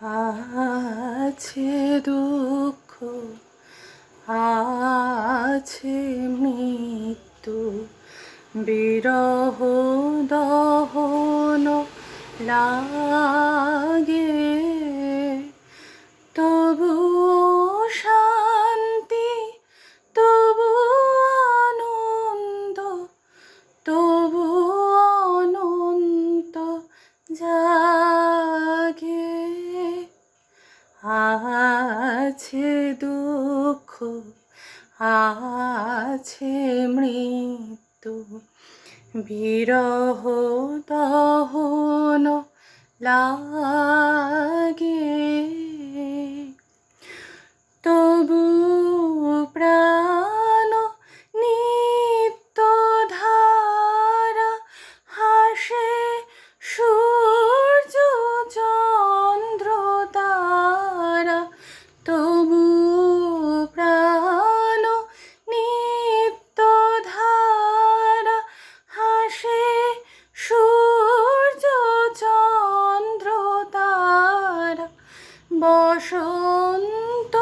আছে দুঃখ আছে মৃত্যু বিরহ দহন লাগে। আছে দুঃখ আছে মৃত্যু। বিরহ দহন লাগে বসন্ত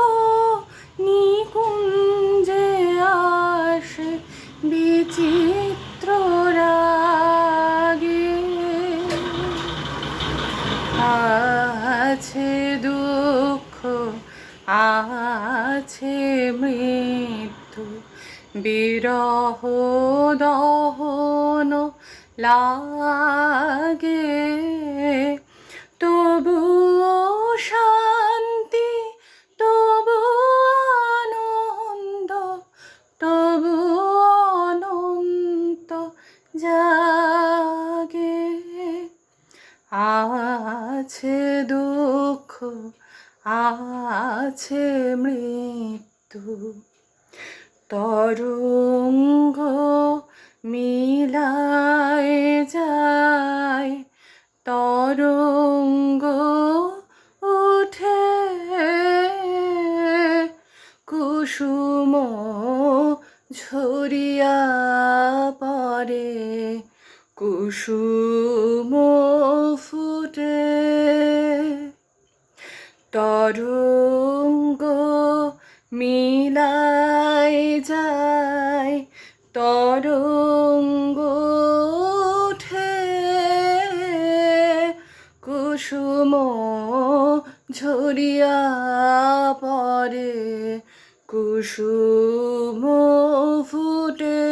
নিকুঞ্জে আসে বিচিত্র রাগে। আছে দুঃখ আছে মৃত্যু বিরহ দহন লাগে। তবুও শান্তি আছে দুঃখ আছে মৃত্যু। তরঙ্গ মিলায় যায় তরঙ্গ উঠে কুসুম ঝরিয়া পরে কুসুম তরঙ্গ মিলাই যায় তরঙ্গ ওঠে কুসুম ঝরিয়া পরে কুসুম ফুটে।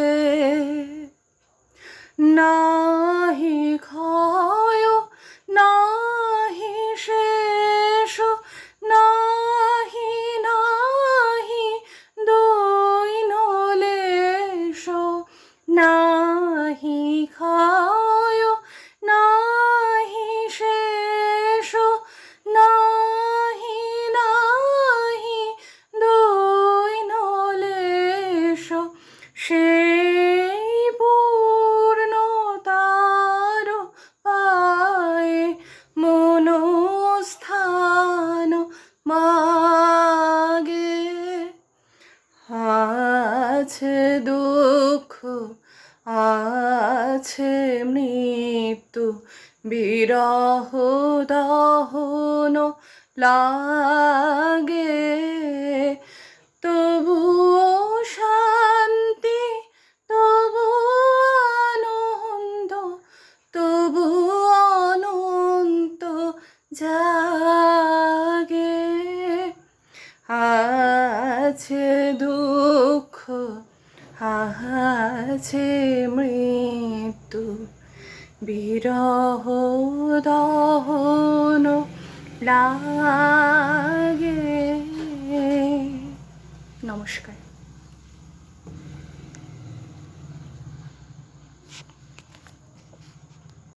নাহি ক্ষয় দুঃখ আছে মৃত্যু, বিরহ দহন লাগে। তবুও শান্তি তবু আনন্দ তবু অনন্ত জাগে। আছে দুঃখ আছে মৃত্যু বিরহ দহন লাগে। নমস্কার।